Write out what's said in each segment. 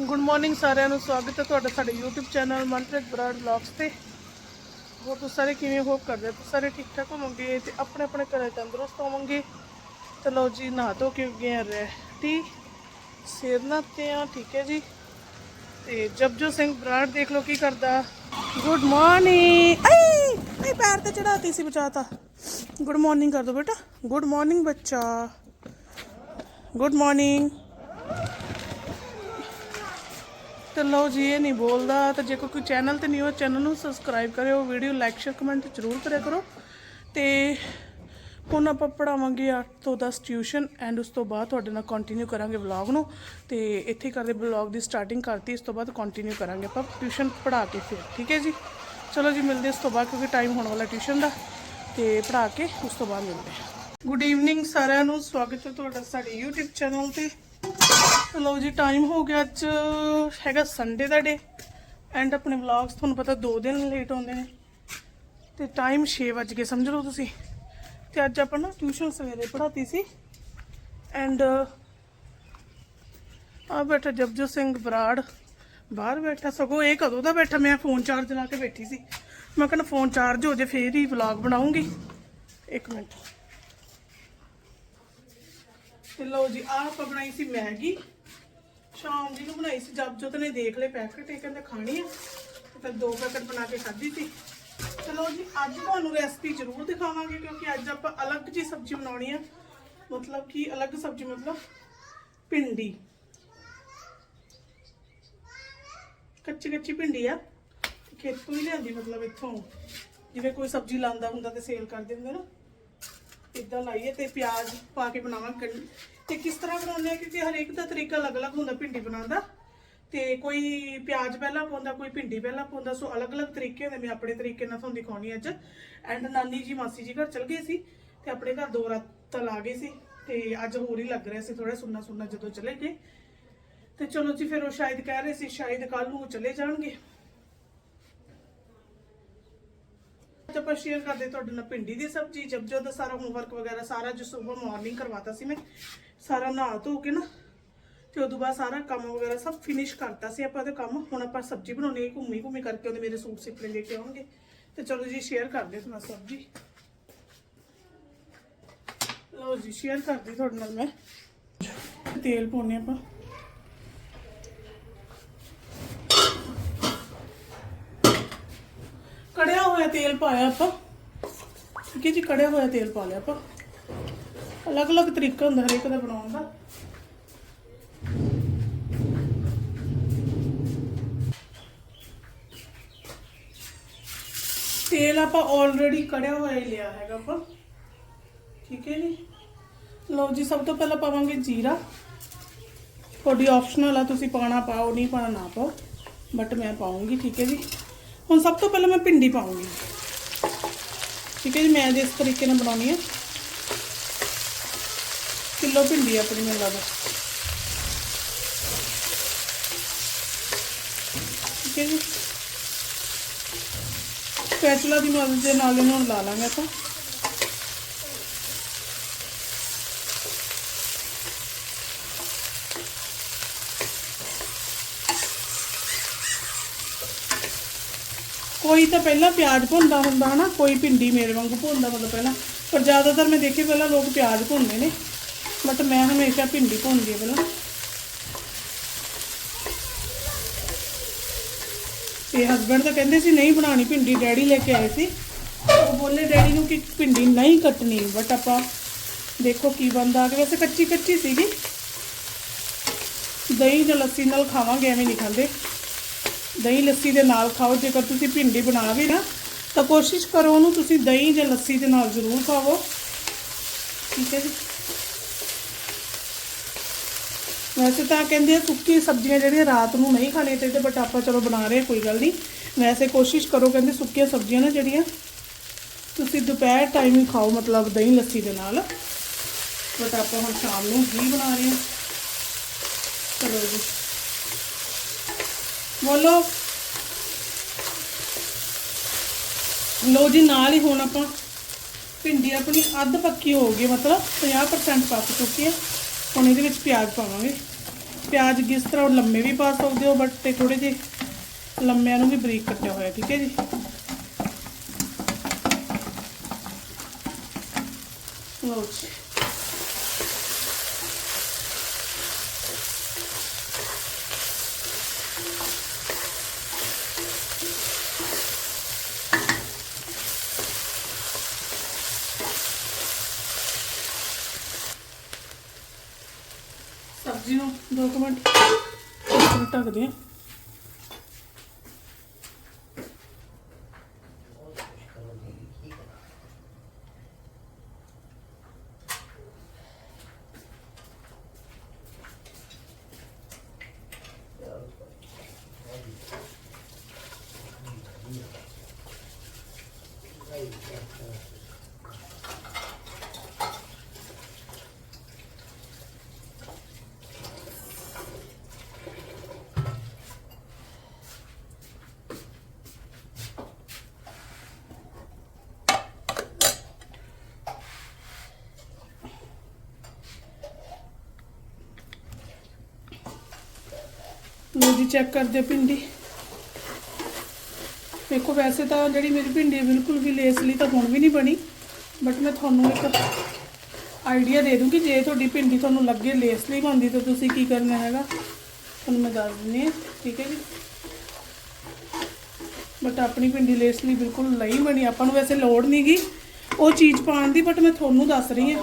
Good morning ਸਾਰਿਆਂ ਨੂੰ, ਸਵਾਗਤ ਹੈ ਤੁਹਾਡਾ ਸਾਡੇ YouTube channel Manpreet Brar vlogs ਤੇ। ਹੋਰ ਤੁਸੀਂ ਸਾਰੇ ਕਿਵੇਂ ਹੋਪ ਕਰਦੇ ਹੋ ਤੁਸੀਂ ਸਾਰੇ ਠੀਕ ਠਾਕ ਹੋਵੋਗੇ ਤੇ ਆਪਣੇ ਆਪਣੇ ਘਰੇ ਤੰਦਰੁਸਤ ਹੋਵੋਗੇ? ਤੇ ਲਓ ਜੀ, ਨਹਾ ਧੋ ਕੇ ਗਏ ਆ ਰੈਡੀ ਸਿਰ ਨਹਾਤੇ ਆ, ਠੀਕ ਹੈ ਜੀ। ਤੇ ਜਪਜੋ ਸਿੰਘ ਬਰਾੜ ਦੇਖ ਲਓ ਕੀ ਕਰਦਾ। ਗੁੱਡ ਮਾਰਨਿੰਗ ਆਈ! ਆਈ, ਪੈਰ ਤੇ ਚੜਾਤੀ ਸੀ ਬਚਾਤਾ। ਗੁੱਡ ਮਾਰਨਿੰਗ ਕਰ ਦੋ ਬੇਟਾ। ਗੁੱਡ ਮਾਰਨਿੰਗ ਬੱਚਾ। ਗੁੱਡ ਮਾਰਨਿੰਗ ਤੇ ਲਓ ਜੀ, ਇਹ ਨਹੀਂ ਬੋਲਦਾ, ਤਾਂ ਜੇ ਕੋਈ ਚੈਨਲ ਤੇ ਨਹੀਂ ਹੋ ਚੈਨਲ ਨੂੰ ਸਬਸਕ੍ਰਾਈਬ ਕਰਿਓ ਵੀਡੀਓ ਲਾਈਕ ਸ਼ੇਅਰ ਕਮੈਂਟ ਜ਼ਰੂਰ ਕਰਿਆ ਕਰੋ। ਤੇ ਹੁਣ ਆਪਾਂ ਪੜਾਵਾਂਗੇ 8 ਤੋਂ 10 ਟਿਊਸ਼ਨ ਐਂਡ ਉਸ ਤੋਂ ਬਾਅਦ ਤੁਹਾਡੇ ਨਾਲ ਕੰਟੀਨਿਊ ਕਰਾਂਗੇ ਵਲੌਗ ਨੂੰ। ਤੇ ਇੱਥੇ ਕਰਦੇ ਵਲੌਗ ਦੀ ਸਟਾਰਟਿੰਗ ਕਰਤੀ, ਇਸ ਤੋਂ ਬਾਅਦ ਕੰਟੀਨਿਊ ਕਰਾਂਗੇ ਆਪਾਂ ਟਿਊਸ਼ਨ ਪੜਾ ਕੇ ਫਿਰ, ਠੀਕ ਹੈ ਜੀ? ਚਲੋ ਜੀ, ਮਿਲਦੇ ਇਸ ਤੋਂ ਬਾਅਦ, ਕਿਉਂਕਿ ਟਾਈਮ ਹੋਣ ਵਾਲਾ ਟਿਊਸ਼ਨ ਦਾ। ਤੇ ਪੜਾ ਕੇ ਉਸ ਤੋਂ ਬਾਅਦ ਮਿਲਦੇ ਗੁੱਡ ਈਵਨਿੰਗ ਸਾਰਿਆਂ ਨੂੰ, ਸਵਾਗਤ ਹੈ ਤੁਹਾਡਾ ਸਾਡੇ YouTube ਚੈਨਲ ਤੇ। ਲਓ ਜੀ ਟਾਈਮ ਹੋ ਗਿਆ ਅੱਜ, ਹੈਗਾ ਸੰਡੇ ਦਾ ਡੇ ਐਂਡ ਆਪਣੇ ਵਲੌਗਸ ਤੁਹਾਨੂੰ ਪਤਾ 2 ਦਿਨ ਲੇਟ ਆਉਂਦੇ ਨੇ ਤੇ ਟਾਈਮ 6 ਵਜ ਗਏ, ਸਮਝ ਲਓ ਤੁਸੀਂ। ਤੇ ਅੱਜ ਆਪਾਂ ਨਾ ਟਿਊਸ਼ਨ ਸਵੇਰੇ ਪੜ੍ਹਾਤੀ ਸੀ ਐਂਡ ਆ ਬੈਠਾ ਜਪਜੋ ਸਿੰਘ ਬਰਾੜ, ਬਾਹਰ ਬੈਠਾ, ਸਗੋਂ ਇਹ ਕਦੋਂ ਦਾ ਬੈਠਾ, ਮੈਂ ਫੋਨ ਚਾਰਜ ਲਾ ਕੇ ਬੈਠੀ ਸੀ। ਮੈਂ ਕਹਿੰਦਾ ਫੋਨ ਚਾਰਜ ਹੋ ਜੇ, ਫੇਰ ਹੀ ਵਲੌਗ ਬਣਾਉਂਗੀ। ਇੱਕ ਮਿੰਟ। ਤੇ ਲਓ ਜੀ, ਆਹ ਆਪਾਂ ਬਣਾਈ ਸੀ ਮੈਗੀ। ਸ਼ਾਮ ਜੀ ਨੂੰ ਬਣਾਈ ਸੀ ਜਪਜੋਤ ਨੇ ਦੇਖ ਲਏ ਪੈਕਟ, ਇਹ ਕਹਿੰਦਾ ਖਾਣੀ ਆ। ਤੇ ਫਿਰ ਦੋ ਪੈਕਟ ਬਣਾ ਕੇ ਖਾਧੀ ਸੀ। ਚਲੋ ਜੀ, ਅੱਜ ਤੁਹਾਨੂੰ ਰੈਸਪੀ ਜ਼ਰੂਰ ਦਿਖਾਵਾਂਗੇ, ਕਿਉਂਕਿ ਅੱਜ ਆਪਾਂ ਅਲੱਗ ਜੀ ਸਬਜ਼ੀ ਬਣਾਉਣੀ ਆ। ਮਤਲਬ ਕਿ ਅਲੱਗ ਸਬਜ਼ੀ, ਮਤਲਬ ਭਿੰਡੀ। ਕੱਚੀ ਕੱਚੀ ਭਿੰਡੀ ਆ। ਖੇਤੋਂ ਹੀ ਲਿਆਂਦੀ, ਮਤਲਬ ਇੱਥੋਂ। ਜਿਵੇਂ ਕੋਈ ਸਬਜ਼ੀ ਲਾਂਦਾ ਹੁੰਦਾ ਤੇ ਸੇਲ ਕਰਦੇ ਹੁੰਦੇ ਨਾ। ਇਦਾਂ ਲਾਈਏ ਤੇ ਪਿਆਜ਼ ਪਾ ਕੇ ਬਣਾਵਾਂਗੇ ਕੜੀ। ਤੇ ਕਿਸ ਤਰ੍ਹਾਂ ਬਣਾਉਂਦੇ ਆ ਕਿਉਂਕਿ ਹਰੇਕ ਦਾ ਤਰੀਕਾ ਅਲੱਗ-ਅਲੱਗ ਹੁੰਦਾ ਭਿੰਡੀ ਬਣਾਉਣ ਦਾ। ਤੇ ਕੋਈ ਪਿਆਜ਼ ਪਹਿਲਾਂ ਪਾਉਂਦਾ, ਕੋਈ ਭਿੰਡੀ ਪਹਿਲਾਂ ਪਾਉਂਦਾ। ਸੋ ਅਲੱਗ-ਅਲੱਗ ਤਰੀਕੇ ਹੁੰਦੇ ਮੈਂ ਆਪਣੇ ਤਰੀਕੇ ਨਾਲ ਤੁਹਾਨੂੰ ਦਿਖਾਉਣੀ ਅੱਜ। ਐਂਡ ਨਾਨੀ ਜੀ, ਮਾਸੀ ਜੀ ਘਰ ਚਲ ਗਏ ਸੀ ਤੇ ਆਪਣੇ ਘਰ ਦੋ ਰਾਤਾਂ ਲਾ ਗਏ ਸੀ ਤੇ ਅੱਜ ਹੋਰ ਹੀ ਲੱਗ ਰਿਹਾ ਸੀ ਥੋੜਾ ਸੁੰਨਾ ਸੁੰਨਾ ਜਦੋਂ ਚਲੇ ਗਏ। ਤੇ ਚਲੋ ਜੀ, ਫਿਰ ਉਹ ਸ਼ਾਇਦ ਕਹਿ ਰਹੇ ਸੀ, ਸ਼ਾਇਦ ਕੱਲ ਨੂੰ ਚਲੇ ਜਾਣਗੇ। ਅੱਜ ਆਪਾਂ ਸ਼ੇਅਰ ਕਰਦੇ, ਤੁਹਾਡੇ ਨਾਲ ਭਿੰਡੀ ਦੀ ਸਬਜ਼ੀ, ਜਬਜੋ ਦਾ ਸਾਰਾ ਹੋਮਵਰਕ ਵਗੈਰਾ, ਸਾਰਾ ਜੋ ਸਵੇਰ ਮਾਰਨਿੰਗ ਕਰਵਾਤਾ ਸੀ ਮੈਂ, ਸਾਰਾ ਨਹਾ ਧੋ ਕੇ ਨਾ, ਤੇ ਉਦੋਂ ਬਾਅਦ ਸਾਰਾ ਕੰਮ ਵਗੈਰਾ ਸਭ ਫਿਨਿਸ਼ ਕਰਤਾ ਸੀ ਆਪਾਂ ਉਹਦੇ ਕੰਮ। ਹੁਣ ਆਪਾਂ ਸਬਜ਼ੀ ਬਣਾਉਣੀ ਹੈ, ਘੁੰਮੀ ਘੁੰਮੀ ਕਰਕੇ ਉਹਦੇ ਮੇਰੇ ਸੂਟ ਸਿਪਲੇ ਲੈ ਕੇ ਆਉਣਗੇ। ਤੇ ਚਲੋ ਜੀ ਸ਼ੇਅਰ ਕਰਦੇ ਤੁਹਾਨੂੰ ਸਬਜ਼ੀ। ਲਓ ਜੀ ਸ਼ੇਅਰ ਕਰਦੀ ਤੁਹਾਡੇ ਨਾਲ ਮੈਂ। ਤੇਲ ਪਾਉਣੇ ਆਪਾਂ। ਕੜਿਆ ਹੋਇਆ ਤੇਲ ਪਾਇਆ ਆਪਾਂ। ਠੀਕ ਹੈ ਜੀ, ਕੜਿਆ ਹੋਇਆ ਤੇਲ ਪਾ ਲਿਆ ਆਪਾਂ। ਅਲੱਗ-ਅਲੱਗ ਤਰੀਕਾ ਹੁੰਦਾ ਹਰੇਕ ਦਾ ਬਣਾਉਣ ਦਾ। ਤੇਲ ਆਪਾਂ ਆਲਰੇਡੀ ਕੜਿਆ ਹੋਇਆ ਹੀ ਲਿਆ ਹੈਗਾ ਆਪਾਂ। ਠੀਕ ਹੈ ਜੀ। ਲਓ ਜੀ, ਸਭ ਤੋਂ ਪਹਿਲਾਂ ਪਾਵਾਂਗੇ ਜੀਰਾ। ਤੁਹਾਡੀ ਆਪਸ਼ਨਲ ਆ, ਤੁਸੀਂ ਪਾਣਾ ਪਾਓ, ਨਹੀਂ ਪਾਣਾ ਨਾ ਪਾਓ। ਬਟ ਮੈਂ ਪਾਉਂਗੀ, ਠੀਕ ਹੈ ਜੀ। ਹੁਣ ਸਭ ਤੋਂ ਪਹਿਲਾਂ ਮੈਂ ਭਿੰਡੀ ਪਾਉਂਗੀ। ਠੀਕ ਹੈ ਜੀ, ਮੈਂ ਜਿਸ ਤਰੀਕੇ ਨਾਲ ਬਣਾਉਣੀ ਹੈ। ਕਿਲੋ ਭਿੰਡੀ ਆਪਣੀ, ਮੈਨੂੰ ਲੱਗਦਾ। ਠੀਕ ਹੈ ਜੀ। ਸਪੈਚੂਲਾ ਦੀ ਮਦਦ ਦੇ ਨਾਲ ਇਹਨੂੰ ਲਾ ਲਾਂਗੇ ਆਪਾਂ। ਕੋਈ ਤਾਂ ਪਹਿਲਾਂ ਪਿਆਜ਼ ਭੁੰਦਾ ਹੁੰਦਾ ਹਨਾ, ਕੋਈ ਭਿੰਡੀ ਮੇਰੇ ਵਾਂਗੂ ਭੁੰਦਾ ਮਤਲਬ ਪਹਿਲਾਂ, ਪਰ ਜ਼ਿਆਦਾਤਰ ਮੈਂ ਦੇਖੀ ਪਹਿਲਾਂ ਲੋਕ ਪਿਆਜ਼ ਭੁੰਨਦੇ ਨੇ ਬਟ ਮੈਂ ਹਮੇਸ਼ਾ ਭਿੰਡੀ ਭੁੰਨਦੀ ਹਾਂ ਪਹਿਲਾਂ। ਤੇ ਹਸਬੰਡ ਤਾਂ ਕਹਿੰਦੇ ਸੀ, ਨਹੀਂ ਬਣਾਣੀ ਭਿੰਡੀ, ਡੈਡੀ ਲੈ ਕੇ ਆਏ ਸੀ। ਉਹ ਬੋਲੇ, ਡੈਡੀ ਨੂੰ ਕਿ ਭਿੰਡੀ ਨਹੀਂ ਕੱਟਣੀ ਬਟ ਆਪਾਂ ਦੇਖੋ ਕੀ ਬਣਦਾ। ਆ ਵੈਸੇ ਕੱਚੀ ਕੱਚੀ ਸੀਗੀ। ਦਹੀਂ ਜਾਂ ਲੱਸੀ ਨਾਲ ਖਾਵਾਂਗੇ, ਐਵੇਂ ਨਹੀਂ ਖਾਂਦੇ। ਦਹੀਂ ਲੱਸੀ ਦੇ ਨਾਲ ਖਾਓ। ਜੇਕਰ ਤੁਸੀਂ ਭਿੰਡੀ ਬਣਾ ਵੀ ਨਾ ਤਾਂ ਕੋਸ਼ਿਸ਼ ਕਰੋ ਉਹਨੂੰ ਤੁਸੀਂ ਦਹੀਂ ਜਾਂ ਲੱਸੀ ਦੇ ਨਾਲ ਜ਼ਰੂਰ ਖਾਓ ਠੀਕ ਹੈ ਜੀ। ਵੈਸੇ ਤਾਂ ਕਹਿੰਦੇ ਆ ਸੁੱਕੀ ਸਬਜ਼ੀਆਂ ਜਿਹੜੀਆਂ ਰਾਤ ਨੂੰ ਨਹੀਂ ਖਾਣੀਆਂ ਚਾਹੀਦੀਆਂ ਬਟ ਆਪਾਂ ਚਲੋ ਬਣਾ ਰਹੇ ਕੋਈ ਗੱਲ ਨਹੀਂ। ਵੈਸੇ ਕੋਸ਼ਿਸ਼ ਕਰੋ ਕਹਿੰਦੇ ਸੁੱਕੀਆਂ ਸਬਜ਼ੀਆਂ ਨਾ ਜਿਹੜੀਆਂ ਤੁਸੀਂ ਦੁਪਹਿਰ ਟਾਈਮ ਹੀ ਖਾਓ, ਮਤਲਬ ਦਹੀਂ ਲੱਸੀ ਦੇ ਨਾਲ। ਬਟ ਆਪਾਂ ਹੁਣ ਸ਼ਾਮ ਨੂੰ ਹੀ ਬਣਾ ਰਹੇ ਹਾਂ। ਚਲੋ ਜੀ। ਬੋਲੋ। ਲੋ ਜੀ, ਨਾਲ ਹੀ ਹੁਣ ਆਪਾਂ ਭਿੰਡੀ ਆਪਣੀ ਅੱਧ ਪੱਕੀ ਹੋ ਗਈ, ਮਤਲਬ 50% ਪੱਕ ਚੁੱਕੀ ਹੈ। ਹੁਣ ਇਹਦੇ ਵਿੱਚ ਪਿਆਜ਼ ਪਾਵਾਂਗੇ। ਪਿਆਜ਼ ਕਿਸ ਤਰ੍ਹਾਂ ਲੰਮੇ ਵੀ ਪਾ ਸਕਦੇ ਹੋ ਬਟ ਤੇ ਥੋੜੇ ਜਿਹੇ ਲੰਮਿਆਂ ਨੂੰ ਵੀ ਬਰੀਕ ਕੱਟਿਆ ਹੋਇਆ, ਠੀਕ ਹੈ ਜੀ। ਲਓ ਜੀ ਸਬਜ਼ੀ ਨੂੰ 2 ਮਿੰਟ ਢੱਕਦੇ ਹਾਂ ਲੋ ਜੀ ਚੈੱਕ ਕਰਦੇ ਭਿੰਡੀ। ਦੇਖੋ ਵੈਸੇ ਤਾਂ ਜਿਹੜੀ ਮੇਰੀ ਭਿੰਡੀ ਬਿਲਕੁਲ ਵੀ ਲੇਸਲੀ ਤਾਂ ਹੁਣ ਵੀ ਨਹੀਂ ਬਣੀ ਬਟ ਮੈਂ ਤੁਹਾਨੂੰ ਇੱਕ ਆਈਡੀਆ ਦੇ ਦੂੰਗੀ ਜੇ ਤੁਹਾਡੀ ਭਿੰਡੀ ਤੁਹਾਨੂੰ ਲੱਗੇ ਲੇਸਲੀ ਬਣਦੀ ਤਾਂ ਤੁਸੀਂ ਕੀ ਕਰਨਾ ਹੈਗਾ? ਤੁਹਾਨੂੰ ਮੈਂ ਦੱਸ ਦਿੰਦੀ ਹਾਂ ਠੀਕ ਹੈ ਜੀ। ਬਟ ਆਪਣੀ ਭਿੰਡੀ ਲੇਸਲੀ ਬਿਲਕੁਲ ਨਹੀਂ ਬਣੀ ਆਪਾਂ ਨੂੰ ਵੈਸੇ ਲੋੜ ਨਹੀਂਗੀ ਉਹ ਚੀਜ਼ ਪਾਉਣ ਦੀ ਬਟ ਮੈਂ ਤੁਹਾਨੂੰ ਦੱਸ ਰਹੀ ਹਾਂ।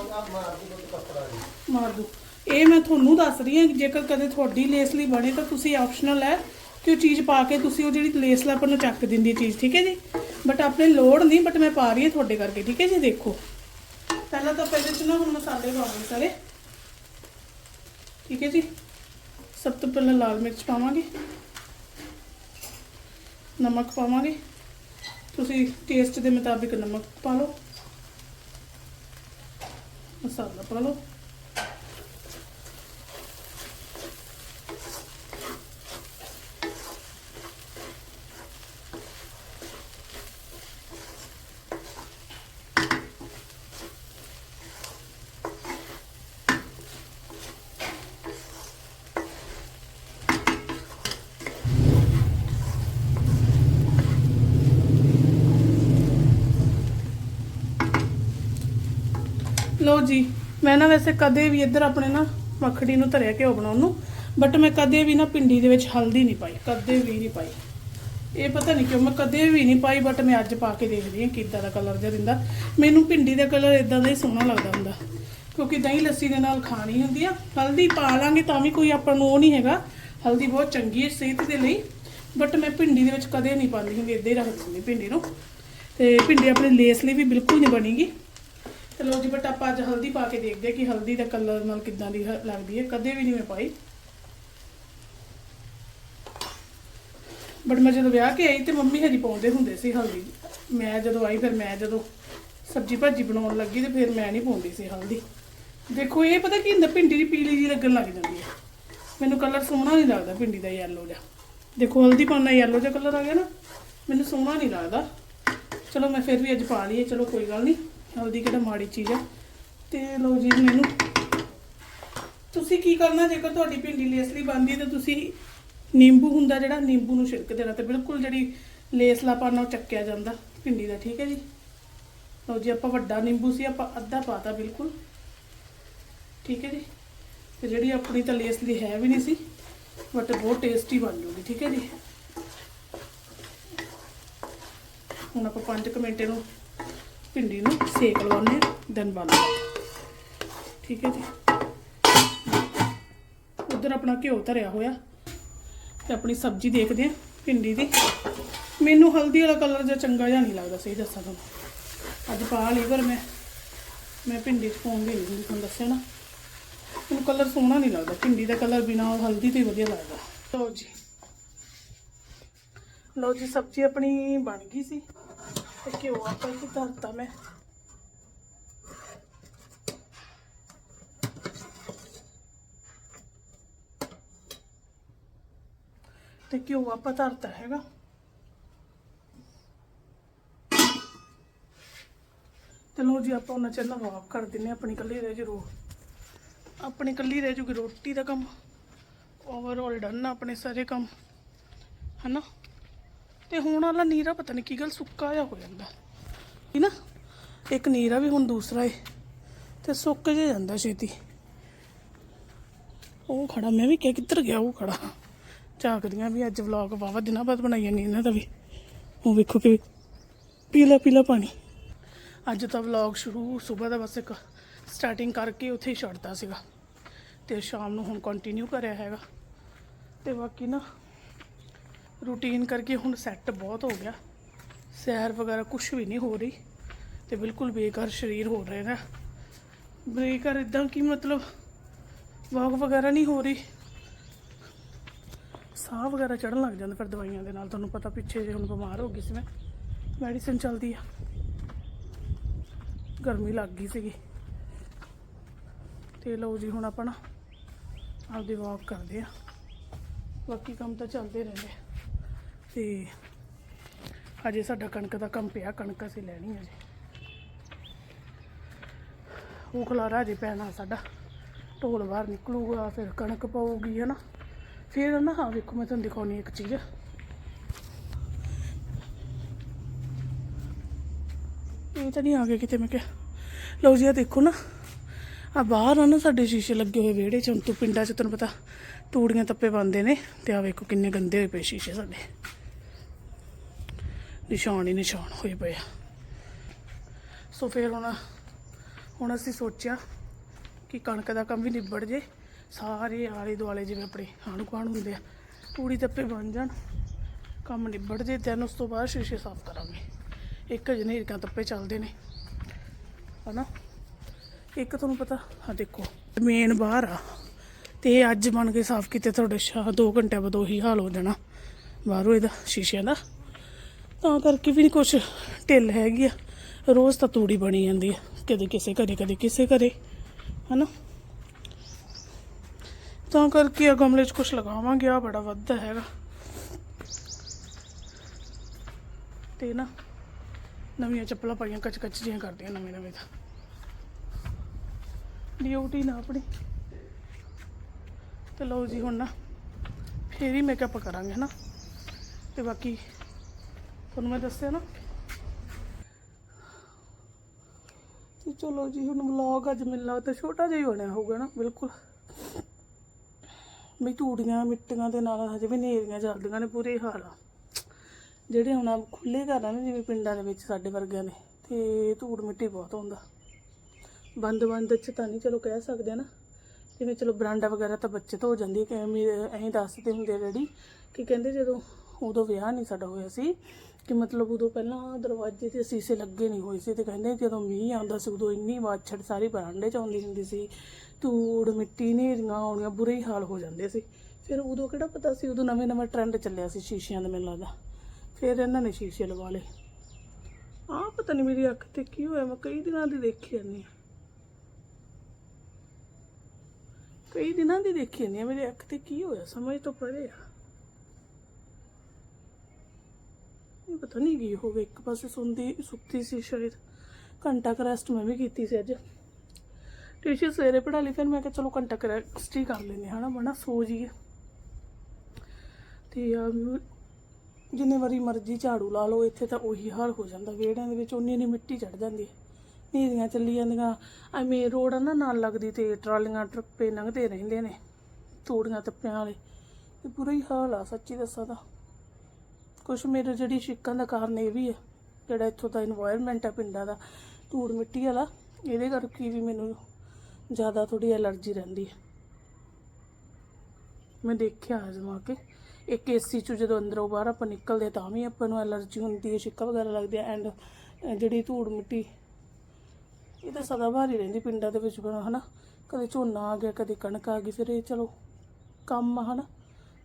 ਮਾਰ ਦੋ। ਇਹ ਮੈਂ ਤੁਹਾਨੂੰ ਦੱਸ ਰਹੀ ਹਾਂ ਜੇਕਰ ਕਦੇ ਤੁਹਾਡੀ ਲੇਸ ਲਈ ਬਣੇ ਤਾਂ ਤੁਸੀਂ ਆਪਸ਼ਨਲ ਹੈ ਕਿ ਉਹ ਚੀਜ਼ ਪਾ ਕੇ ਤੁਸੀਂ ਉਹ ਜਿਹੜੀ ਲੇਸ ਲਾਪਰ ਨੂੰ ਚੱਕ ਦਿੰਦੀ ਚੀਜ਼, ਠੀਕ ਹੈ ਜੀ? ਬਟ ਆਪਣੇ ਲੋੜ ਨਹੀਂ ਬਟ ਮੈਂ ਪਾ ਰਹੀ ਹਾਂ ਤੁਹਾਡੇ ਕਰਕੇ, ਠੀਕ ਹੈ ਜੀ? ਦੇਖੋ। ਪਹਿਲਾਂ ਤਾਂ ਪਹਿਲੇ ਚ ਨਾ ਹੁਣ ਮਸਾਲੇ ਪਾਵਾਂਗੇ ਸਾਰੇ। ਠੀਕ ਹੈ ਜੀ? ਸਭ ਤੋਂ ਪਹਿਲਾਂ ਲਾਲ ਮਿਰਚ ਪਾਵਾਂਗੇ। ਨਮਕ ਪਾਵਾਂਗੇ। ਤੁਸੀਂ ਟੇਸਟ ਦੇ ਮੁਤਾਬਿਕ ਨਮਕ ਪਾ ਲਓ। ਮਸਾਲਾ ਪਾ ਲਓ। ਲਓ ਜੀ, ਮੈਂ ਨਾ ਵੈਸੇ ਕਦੇ ਵੀ ਇੱਧਰ ਆਪਣੇ ਨਾ ਮੱਖੜੀ ਨੂੰ ਧਰਿਆ ਘਿਓ ਬਣਾਉਣ ਨੂੰ ਬਟ ਮੈਂ ਕਦੇ ਵੀ ਨਾ ਪਿੰਡੀ ਦੇ ਵਿੱਚ ਹਲਦੀ ਨਹੀਂ ਪਾਈ, ਕਦੇ ਵੀ ਨਹੀਂ ਪਾਈ। ਇਹ ਪਤਾ ਨਹੀਂ ਕਿਉਂ, ਮੈਂ ਕਦੇ ਵੀ ਨਹੀਂ ਪਾਈ ਬਟ ਮੈਂ ਅੱਜ ਪਾ ਕੇ ਦੇਖਦੀ ਹਾਂ ਕਿੱਦਾਂ ਦਾ ਕਲਰ ਜਿਹਾ ਦਿੰਦਾ। ਮੈਨੂੰ ਪਿੰਡੀ ਦਾ ਕਲਰ ਇਦਾਂ ਦਾ ਹੀ ਸੋਹਣਾ ਲੱਗਦਾ ਹੁੰਦਾ, ਕਿਉਂਕਿ ਦਹੀਂ ਲੱਸੀ ਦੇ ਨਾਲ ਖਾਣੀ ਹੁੰਦੀ ਆ। ਹਲਦੀ ਪਾ ਲਾਂਗੇ ਤਾਂ ਵੀ ਕੋਈ ਆਪਾਂ ਨੂੰ ਉਹ ਨਹੀਂ ਹੈਗਾ। ਹਲਦੀ ਬਹੁਤ ਚੰਗੀ ਹੈ ਸਿਹਤ ਦੇ ਲਈ ਬਟ ਮੈਂ ਭਿੰਡੀ ਦੇ ਵਿੱਚ ਕਦੇ ਨਹੀਂ ਪਾਉਂਦੀ ਹੁੰਦੀ ਇੱਦਾਂ ਹੀ ਰੱਖ ਦਿੰਦੀ ਭਿੰਡੀ ਨੂੰ। ਤੇ ਭਿੰਡੀ ਆਪਣੇ ਲੇਸ ਲਈ ਵੀ ਬਿਲਕੁਲ ਨਹੀਂ ਬਣੇਗੀ। ਤੇ ਲੋ ਜੀ ਬਟ ਆਪਾਂ ਅੱਜ ਹਲਦੀ ਪਾ ਕੇ ਦੇਖਦੇ ਹਾਂ ਕਿ ਹਲਦੀ ਦਾ ਕਲਰ ਨਾਲ ਕਿੱਦਾਂ ਦੀ ਹ- ਲੱਗਦੀ ਹੈ। ਕਦੇ ਵੀ ਨਹੀਂ ਮੈਂ ਪਾਈ। ਬਟ ਮੈਂ ਜਦੋਂ ਵਿਆਹ ਕੇ ਆਈ ਤੇ ਮੰਮੀ ਹਜੇ ਪਾਉਂਦੇ ਹੁੰਦੇ ਸੀ ਹਲਦੀ। ਮੈਂ ਜਦੋਂ ਆਈ, ਫਿਰ ਮੈਂ ਜਦੋਂ ਸਬਜੀ ਭਾਜੀ ਬਣਾਉਣ ਲੱਗੀ ਤੇ ਫਿਰ ਮੈਂ ਨਹੀਂ ਪਾਉਂਦੀ ਸੀ ਹਲਦੀ। ਦੇਖੋ, ਇਹ ਪਤਾ ਕੀ ਹੁੰਦਾ, ਭਿੰਡੀ ਦੀ ਪੀਲੀ ਜੀ ਲੱਗਣ ਲੱਗ ਜਾਂਦੀ ਹੈ। ਮੈਨੂੰ ਕਲਰ ਸੋਹਣਾ ਨਹੀਂ ਲੱਗਦਾ ਭਿੰਡੀ ਦਾ ਯੈਲੋ ਜਿਹਾ। ਦੇਖੋ ਹਲਦੀ ਪਾਉਣਾ ਯੈਲੋ ਜਿਹਾ ਕਲਰ ਆ ਗਿਆ ਨਾ। ਮੈਨੂੰ ਸੋਹਣਾ ਨਹੀਂ ਲੱਗਦਾ। ਚਲੋ, ਮੈਂ ਫਿਰ ਵੀ ਅੱਜ ਪਾ ਲਈਏ। ਚਲੋ, ਕੋਈ ਗੱਲ ਨਹੀਂ। ਹਲਦੀ ਕਿਹੜਾ ਮਾੜੀ ਚੀਜ਼ ਹੈ ਤੇ ਲਓ ਜੀ ਮੈਨੂੰ ਤੁਸੀਂ ਕੀ ਕਰਨਾ? ਜੇਕਰ ਤੁਹਾਡੀ ਭਿੰਡੀ ਲੇਸਲੀ ਬਣਦੀ ਹੈ ਤਾਂ ਤੁਸੀਂ ਨਿੰਬੂ ਹੁੰਦਾ ਜਿਹੜਾ, ਨਿੰਬੂ ਨੂੰ ਛਿੜਕ ਦੇਣਾ ਤੇ ਬਿਲਕੁਲ ਜਿਹੜੀ ਲੇਸਲਾ ਪਾਣਾ ਉਹ ਚੱਕਿਆ ਜਾਂਦਾ ਭਿੰਡੀ ਦਾ, ਠੀਕ ਹੈ ਜੀ? ਲਓ ਜੀ, ਆਪਾਂ ਵੱਡਾ ਨਿੰਬੂ ਸੀ, ਆਪਾਂ ਅੱਧਾ ਪਾਤਾ ਬਿਲਕੁਲ, ਠੀਕ ਹੈ ਜੀ? ਤੇ ਜਿਹੜੀ ਆਪਣੀ ਤਾਂ ਲੇਸਲੀ ਹੈ ਵੀ ਨਹੀਂ ਸੀ ਬਟ ਬਹੁਤ ਟੇਸਟੀ ਬਣ ਜੂਗੀ, ਠੀਕ ਹੈ ਜੀ? ਹੁਣ ਆਪਾਂ 5 ਮਿੰਟ ਇਹਨੂੰ ਭਿੰਡੀ ਨੂੰ ਸੇਕ ਲਵਾਉਂਦੇ ਹਾਂ ਦੈਨ ਬੰਦ ਠੀਕ ਹੈ ਜੀ। ਉਧਰ ਆਪਣਾ ਘਿਓ ਧਰਿਆ ਹੋਇਆ ਤੇ ਆਪਣੀ ਸਬਜ਼ੀ ਦੇਖਦੇ ਹਾਂ ਭਿੰਡੀ ਦੀ। ਮੈਨੂੰ ਹਲਦੀ ਵਾਲਾ ਕਲਰ ਜਿਹਾ ਚੰਗਾ ਜਿਹਾ ਨਹੀਂ ਲੱਗਦਾ ਸਹੀ ਦੱਸਾਂ ਤੁਹਾਨੂੰ। ਅੱਜ ਪਾ ਲਈ ਪਰ ਮੈਂ। ਮੈਂ ਭਿੰਡੀ ਚ ਪਾਉਂਦੀ ਨਹੀਂ ਹੁੰਦੀ ਤੁਹਾਨੂੰ ਦੱਸਿਆ ਨਾ। ਮੈਨੂੰ ਕਲਰ ਸੋਹਣਾ ਨਹੀਂ ਲੱਗਦਾ, ਭਿੰਡੀ ਦਾ ਕਲਰ ਬਿਨਾ ਹਲਦੀ ਤੋਂ ਹੀ ਵਧੀਆ ਲੱਗਦਾ। ਲਓ ਜੀ। ਲਓ ਜੀ, ਸਬਜ਼ੀ ਆਪਣੀ ਬਣ ਗਈ ਸੀ। ਤੇ ਘਿਓ ਆਪਾਂ ਇੱਥੇ ਧਰਤਾ ਮੈਂ ਤੇ ਘਿਓ ਆਪਾਂ ਧਰਤਾ ਹੈਗਾ ਤੇ ਲਓ ਜੀ ਆਪਾਂ ਉਹਨਾਂ ਚਿਰ ਵਾਕ ਕਰ ਦਿੰਨੇ ਆਂ, ਆਪਣੀ ਕੱਲੀ ਰਹਿ ਜੂ ਆਪਣੀ ਕੱਲੀ ਰਹਿ ਜੂਗੀ ਰੋਟੀ ਦਾ ਕੰਮ ਓਵਰਆਲ ਡਨ ਆਪਣੇ ਸਾਰੇ ਕੰਮ ਹਨਾ ਤੇ ਹੁਣ ਵਾਲਾ ਨੀਰਾ ਪਤਾ ਨਹੀਂ ਕੀ ਗੱਲ ਸੁੱਕਾ ਜਿਹਾ ਹੋ ਜਾਂਦਾ। ਇਹ ਨਾ? ਇੱਕ ਨੀਰਾ ਵੀ ਹੁਣ ਦੂਸਰਾ ਏ, ਤੇ ਸੁੱਕ ਜਿਹਾ ਜਾਂਦਾ ਛੇਤੀ। ਉਹ ਖੜਾ, ਮੈਂ ਵੀ ਕਿਹਾ ਕਿੱਧਰ ਗਿਆ ਉਹ ਖੜਾ। ਝਾਕਦੀਆਂ ਵੀ ਅੱਜ ਵਲੌਗ ਵਾਵਾ ਦਿਨਾਂ ਬਾਅਦ ਬਣਾਈਆਂ ਨਹੀਂ ਇਹਨਾਂ ਦਾ ਵੀ। ਉਹ ਵੇਖੋ ਕਿ ਪੀਲਾ ਪੀਲਾ ਪਾਣੀ। ਅੱਜ ਤਾਂ ਵਲੌਗ ਸ਼ੁਰੂ, ਸਵੇਰ ਦਾ ਬਸ ਇੱਕ ਸਟਾਰਟਿੰਗ ਕਰਕੇ ਉੱਥੇ ਹੀ ਛੱਡਦਾ ਸੀਗਾ। ਤੇ ਸ਼ਾਮ ਨੂੰ ਹੁਣ ਕੰਟੀਨਿਊ ਕਰਿਆ ਹੈਗਾ। ਤੇ ਬਾਕੀ ਨਾ ਰੂਟੀਨ ਕਰਕੇ ਹੁਣ ਸੈੱਟ ਬਹੁਤ ਹੋ ਗਿਆ। ਸੈਰ ਵਗੈਰਾ ਕੁਝ ਵੀ ਨਹੀਂ ਹੋ ਰਹੀ ਤੇ ਬਿਲਕੁਲ ਬੇਕਾਰ ਸਰੀਰ ਹੋ ਰਿਹਾ ਨਾ ਬੇਕਾਰ ਇਦਾਂ ਕਿ ਮਤਲਬ ਵਾਕ ਵਗੈਰਾ ਨਹੀਂ ਹੋ ਰਹੀ। ਸਾਹ ਵਗੈਰਾ ਚੜਨ ਲੱਗ ਜਾਂਦਾ ਫਿਰ ਦਵਾਈਆਂ ਦੇ ਨਾਲ, ਤੁਹਾਨੂੰ ਪਤਾ ਪਿੱਛੇ ਜੇ ਹੁਣ ਬਿਮਾਰ ਹੋ ਗਈ ਸੀ ਮੈਂ। ਮੈਡੀਸਿਨ ਚੱਲਦੀ ਆ। ਗਰਮੀ ਲੱਗ ਗਈ ਸੀਗੀ। ਤੇ ਲਓ ਜੀ ਹੁਣ ਆਪਾਂ ਨਾ ਆਪਦੀ ਵਾਕ ਕਰਦੇ ਆ। ਬਾਕੀ ਕੰਮ ਤਾਂ ਚੱਲਦੇ ਰਹਿੰਦੇ ਤੇ ਅਜੇ ਸਾਡਾ ਕਣਕ ਦਾ ਕੰਮ ਪਿਆ, ਕਣਕ ਅਸੀਂ ਲੈਣੀ ਹੈ ਜੀ ਉਹ ਖਲਾਰਾ ਅਜੇ ਪੈਣਾ ਸਾਡਾ, ਢੋਲ ਬਾਹਰ ਨਿਕਲੂਗਾ, ਫਿਰ ਕਣਕ ਪਾਉਗੀ ਹੈ ਨਾ ਫਿਰ ਨਾ, ਹਾਂ, ਵੇਖੋ, ਮੈਂ ਤੁਹਾਨੂੰ ਦਿਖਾਉਣੀ ਇੱਕ ਚੀਜ਼। ਇਹ ਤਾਂ ਨਹੀਂ ਆ ਗਿਆ ਕਿਤੇ, ਮੈਂ ਕਿਹਾ, ਲਓ ਜੀ ਆ ਦੇਖੋ ਨਾ। ਆ ਬਾਹਰ ਆ ਨਾ, ਸਾਡੇ ਸ਼ੀਸ਼ੇ ਲੱਗੇ ਹੋਏ ਵਿਹੜੇ ਚ, ਹੁਣ ਤੂੰ ਪਿੰਡਾਂ ਚ ਤੁਹਾਨੂੰ ਪਤਾ, ਤੂੜੀਆਂ ਤੱਪੇ ਬੰਦੇ ਨੇ, ਤੇ ਆ ਵੇਖੋ ਕਿੰਨੇ ਗੰਦੇ ਹੋਏ ਪਏ ਸ਼ੀਸ਼ੇ ਸਾਡੇ। ਨਿਸ਼ਾਨ ਹੀ ਨਿਸ਼ਾਨ ਹੋਏ ਪਏ ਆ। ਸੋ ਫਿਰ ਹੁਣ ਹੁਣ ਅਸੀਂ ਸੋਚਿਆ ਕਿ ਕਣਕ ਦਾ ਕੰਮ ਵੀ ਨਿਬੜ ਜੇ। ਸਾਰੇ ਆਲੇ ਦੁਆਲੇ ਜਿਵੇਂ ਆਪਣੇ ਆਣ ਗੁਆਂਢ ਹੁੰਦੇ ਆ, ਤੂੜੀ ਤੱਪੇ ਬਣ ਜਾਣ, ਕੰਮ ਨਿਬੜ ਜੇ then ਉਸ ਤੋਂ ਬਾਅਦ ਸ਼ੀਸ਼ੇ ਸਾਫ਼ ਕਰਾਂਗੇ। ਇੱਕ ਜਨੇਰੀਆਂ ਤੱਪੇ ਚੱਲਦੇ ਨੇ। ਹਨਾ? ਇੱਕ ਤੁਹਾਨੂੰ ਪਤਾ ਆ ਦੇਖੋ ਮੇਨ ਬਾਹਰ ਆ। ਤੇ ਇਹ ਅੱਜ ਬਣ ਕੇ ਸਾਫ਼ ਕੀਤੇ ਤੁਹਾਡੇ ਸ਼ਾਹ 2 ਘੰਟੇ ਬਾਅਦ ਉਹੀ ਹਾਲ ਹੋ ਜਾਣਾ। ਬਾਹਰੋਂ ਇਹਦਾ ਸ਼ੀਸ਼ਿਆਂ ਦਾ। ਤਾਂ ਕਰਕੇ ਵੀ ਨਹੀਂ ਕੁਛ ਢਿੱਲ ਹੈਗੀ ਆ। ਰੋਜ਼ ਤਾਂ ਤੂੜੀ ਬਣੀ ਜਾਂਦੀ ਆ। ਕਦੇ ਕਿਸੇ ਘਰੇ, ਕਦੇ ਕਿਸੇ ਘਰੇ। ਹਨਾ? ਤਾਂ ਕਰਕੇ ਆ ਗਮਲੇ 'ਚ ਕੁਛ ਲਗਾਵਾਂਗੇ। ਆ ਬੜਾ ਵੱਧਦਾ ਹੈਗਾ। ਤੇ ਨਾ, ਨਵੀਆਂ ਚੱਪਲਾਂ ਪਾਈਆਂ ਕੱਚ ਕੱਚ ਜਿਹੀਆਂ ਕਰਦੀਆਂ ਨਵੇਂ ਨਵੇਂ ਤਾਂ। ਡਿਊਟੀ ਨਾ ਆਪਣੀ। ਤੇ ਲਓ ਜੀ ਹੁਣ ਨਾ, ਫੇਰ ਹੀ ਮੇਕਅਪ ਕਰਾਂਗੇ ਨਾ ਤੇ ਬਾਕੀ ਤੁਹਾਨੂੰ ਮੈਂ ਦੱਸਿਆ ਨਾ। ਤੇ ਚਲੋ ਜੀ, ਹੁਣ ਵਲੌਗ ਅੱਜ ਮੈਨੂੰ ਲੱਗਦਾ ਛੋਟਾ ਜਿਹਾ ਹੀ ਬਣਿਆ ਹੋਊਗਾ ਨਾ, ਬਿਲਕੁਲ। ਵੀ ਧੂੜੀਆਂ ਮਿੱਟੀਆਂ ਦੇ ਨਾਲ ਹਜੇ ਵੀ ਨੇਰੀਆਂ ਚੱਲਦੀਆਂ ਨੇ ਪੂਰੇ ਹਾਲ ਆ। ਜਿਹੜੇ ਹੁਣ ਖੁੱਲੇ ਘਰ ਆ ਜਿਵੇਂ ਪਿੰਡਾਂ ਦੇ ਵਿੱਚ ਸਾਡੇ ਵਰਗਿਆਂ ਨੇ ਤੇ ਧੂੜ ਮਿੱਟੀ ਬਹੁਤ ਹੁੰਦਾ। ਬੰਦ ਬੰਦ ਚ ਤਾਂ ਨਹੀਂ, ਚਲੋ ਕਹਿ ਸਕਦੇ ਆ ਨਾ। ਜਿਵੇਂ ਚਲੋ ਬਰਾਂਡਾ ਵਗੈਰਾ ਤਾਂ ਬੱਚਤ ਹੋ ਜਾਂਦੀ ਹੈ, ਕਿ ਐਵੇਂ ਐਂ ਦੱਸਦੇ ਹੁੰਦੇ ਡੈਡੀ, ਕਿ ਕਹਿੰਦੇ ਜਦੋਂ ਉਦੋਂ ਵਿਆਹ ਨਹੀਂ ਸਾਡਾ ਹੋਇਆ ਸੀ ਕਿ ਮਤਲਬ ਉਦੋਂ ਪਹਿਲਾਂ ਦਰਵਾਜ਼ੇ ਤੇ ਸੀਸੇ ਲੱਗੇ ਨਹੀਂ ਹੋਏ ਸੀ ਤੇ ਕਹਿੰਦੇ ਜਦੋਂ ਮੀਂਹ ਆਉਂਦਾ ਸੀ ਉਦੋਂ ਇੰਨੀ ਵਾਛੜ ਸਾਰੀ ਬਰਾਂਡੇ ਚ ਆਉਂਦੀ ਹੁੰਦੀ ਸੀ, ਧੂੜ, ਮਿੱਟੀ ਨੇਰੀਆਂ ਆਉਣੀਆਂ, ਬੁਰੇ ਹੀ ਹਾਲ ਹੋ ਜਾਂਦੇ ਸੀ। ਫਿਰ ਉਦੋਂ ਕਿਹੜਾ ਪਤਾ ਸੀ, ਉਦੋਂ ਨਵੇਂ ਨਵੇਂ ਟ੍ਰੈਂਡ ਚੱਲਿਆ ਸੀ ਸ਼ੀਸ਼ਿਆਂ ਦਾ ਮੈਨੂੰ ਲੱਗਦਾ। ਫਿਰ ਇਹਨਾਂ ਨੇ ਸ਼ੀਸ਼ੇ ਲਵਾ ਲਏ। ਆਹ ਪਤਾ ਨਹੀਂ ਮੇਰੀ ਅੱਖ ਤੇ ਕੀ ਹੋਇਆ, ਮੈਂ ਕਈ ਦਿਨਾਂ ਦੀ ਦੇਖੀ ਜਾਂਦੀ ਹਾਂ। ਕਈ ਦਿਨਾਂ ਦੀ ਦੇਖੀ ਜਾਂਦੀ ਮੇਰੇ ਅੱਖ ਤੇ ਕੀ ਹੋਇਆ, ਸਮਝ ਤੋਂ ਪਰੇ ਆ। ਪਤਾ ਨਹੀਂ ਕੀ ਹੋ ਗਿਆ, ਇੱਕ ਪਾਸੇ ਸੁਣਦੀ ਸੁੱਤੀ ਸੀ ਸ਼ਾਇਦ ਘੰਟਾ ਕੁ ਰੈਸਟ ਮੈਂ ਵੀ ਕੀਤੀ ਸੀ ਅੱਜ। ਟਿਊਸ਼ਨ ਸਵੇਰੇ ਪੜ੍ਹਾ ਲਈ, ਫਿਰ ਮੈਂ ਕਿਹਾ ਚਲੋ ਘੰਟਾ ਕੁ ਰੈਸਟ ਹੀ ਕਰ ਲੈਂਦੇ ਹਾਂ, ਹਨਾ ਬਣਾ ਸੋ ਜੀਏ ਤੇ ਆ, ਜਿੰਨੇ ਵਾਰੀ ਮਰਜ਼ੀ ਝਾੜੂ ਲਾ ਲਓ, ਇੱਥੇ ਤਾਂ ਉਹੀ ਹਾਲ ਹੋ ਜਾਂਦਾ। ਵਿਹੜਿਆਂ ਦੇ ਵਿੱਚ ਉਨੀ ਨਹੀਂ ਮਿੱਟੀ ਚੜ ਜਾਂਦੀ। ਹੈ ਨੀਰੀਆਂ ਚੱਲੀ ਜਾਂਦੀਆਂ। ਆ ਰੋਡ ਆ ਨਾ, ਨਾਲ ਲੱਗਦੀ ਤੇ ਟਰਾਲੀਆਂ ਟਰੱਪੇ ਲੰਘਦੇ ਰਹਿੰਦੇ ਨੇ, ਤੋੜੀਆਂ, ਤੱਪਿਆਂ ਵਾਲੇ। ਤੇ ਬੁਰਾ ਹੀ ਹਾਲ ਆ, ਸੱਚੀ ਦੱਸਾਂ ਤਾਂ। ਕੁਝ ਮੇਰੇ ਜਿਹੜੀ ਸਿੱਕਾਂ ਦਾ ਕਾਰਨ ਇਹ ਵੀ ਹੈ, ਜਿਹੜਾ ਇੱਥੋਂ ਦਾ এনवायरमेंट ਹੈ ਪਿੰਡਾਂ ਦਾ, ਧੂੜ ਮਿੱਟੀ ਵਾਲਾ, ਇਹਦੇ ਕਰਕੇ ਵੀ ਮੈਨੂੰ ਜ਼ਿਆਦਾ ਥੋੜੀ ਐਲਰਜੀ ਰਹਿੰਦੀ ਹੈ। ਮੈਂ ਦੇਖਿਆ ਅਜਮਾ ਕੇ, ਇੱਕ ਏਸੀ ਚੋਂ ਜਦੋਂ ਅੰਦਰੋਂ ਬਾਹਰ ਆਪਾਂ ਨਿਕਲਦੇ ਤਾਂ ਵੀ ਆਪਾਂ ਨੂੰ ਐਲਰਜੀ ਹੁੰਦੀ ਹੈ, ਛਿੱਕਾ ਵਗੈਰਾ ਲੱਗਦੀ ਹੈ ਐਂਡ ਜਿਹੜੀ ਧੂੜ ਮਿੱਟੀ, ਇਹ ਤਾਂ ਸਦਾ ਭਾਰੀ ਰਹਿੰਦੀ ਪਿੰਡਾਂ ਦੇ ਵਿੱਚ ਹਨਾ? ਕਦੇ ਝੋਨਾ ਆ ਗਿਆ, ਕਦੇ ਕਣਕ ਆ ਗਈ, ਫਿਰ ਇਹ ਚਲੋ ਕੰਮ ਹਨਾ?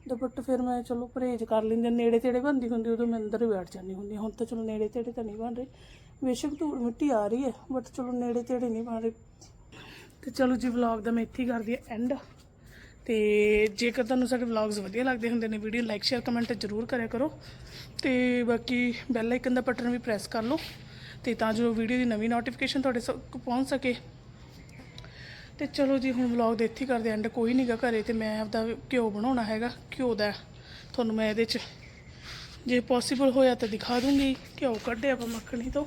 ਤੇ ਬਟ ਫਿਰ ਮੈਂ ਚਲੋ ਪਰਹੇਜ਼ ਕਰ ਲੈਂਦੀ ਨੇੜੇ ਤੇੜੇ ਬੰਦੀ ਹੁੰਦੀ, ਉਦੋਂ ਮੈਂ ਅੰਦਰ ਹੀ ਬੈਠ ਜਾਂਦੀ ਹੁੰਦੀ ਹੁਣ ਤਾਂ ਚਲੋ ਨੇੜੇ ਤੇੜੇ ਤਾਂ ਨਹੀਂ ਬਣ ਰਹੀ। ਬੇਸ਼ੱਕ ਧੂੜ ਮਿੱਟੀ ਆ ਰਹੀ ਹੈ ਬਟ ਚਲੋ ਨੇੜੇ ਤੇੜੇ ਨਹੀਂ ਬਣ ਰਹੀ। ਤੇ ਚਲੋ ਜੀ ਵਲੌਗ ਦਾ ਮੈਂ ਇੱਥੇ ਹੀ ਕਰਦੀ ਹਾਂ ਐਂਡ ਤੇ ਜੇਕਰ ਤੁਹਾਨੂੰ ਸਾਡੇ ਵਲੌਗਸ ਵਧੀਆ ਲੱਗਦੇ ਹੁੰਦੇ ਨੇ ਵੀਡੀਓ ਲਾਈਕ ਸ਼ੇਅਰ ਕਮੈਂਟ ਜ਼ਰੂਰ ਕਰਿਆ ਕਰੋ। ਤੇ ਬਾਕੀ ਬੈਲ ਆਈਕਨ ਦਾ ਬਟਨ ਵੀ ਪ੍ਰੈਸ ਕਰ ਲਓ। ਤੇ ਤਾਂ ਜੋ ਵੀਡੀਓ ਦੀ ਨਵੀਂ ਨੋਟੀਫਿਕੇਸ਼ਨ ਤੁਹਾਡੇ ਤੱਕ ਪਹੁੰਚ ਸਕੇ। ਤੇ ਚਲੋ ਜੀ, ਹੁਣ ਵਲੌਗ ਦੇ ਇੱਥੇ ਹੀ ਕਰਦੇ ਐਂਡ ਕੋਈ ਨਹੀਂਗਾ ਘਰੇ ਤੇ ਮੈਂ ਆਪਦਾ ਘਿਓ ਬਣਾਉਣਾ ਹੈਗਾ, ਘਿਓ ਦਾ। ਤੁਹਾਨੂੰ ਮੈਂ ਇਹਦੇ 'ਚ ਜੇ ਪੋਸੀਬਲ ਹੋਇਆ ਤਾਂ ਦਿਖਾ ਦੂੰਗੀ। ਘਿਓ ਕੱਢਿਆ ਆਪਾਂ ਮੱਖਣੀ ਤੋਂ।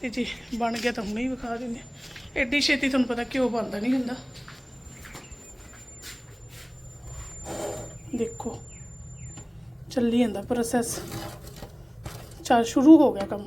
ਤੇ ਜੇ ਬਣ ਗਿਆ ਤਾਂ ਹੁਣੇ ਹੀ ਵਿਖਾ ਦਿੰਦੇ ਐਡੀ ਛੇਤੀ ਤੁਹਾਨੂੰ ਪਤਾ ਘਿਓ ਬਣਦਾ ਨਹੀਂ ਹੁੰਦਾ। ਦੇਖੋ, ਚੱਲੀ ਜਾਂਦਾ ਪ੍ਰੋਸੈਸ ਚੱਲ, ਸ਼ੁਰੂ ਹੋ ਗਿਆ ਕੰਮ।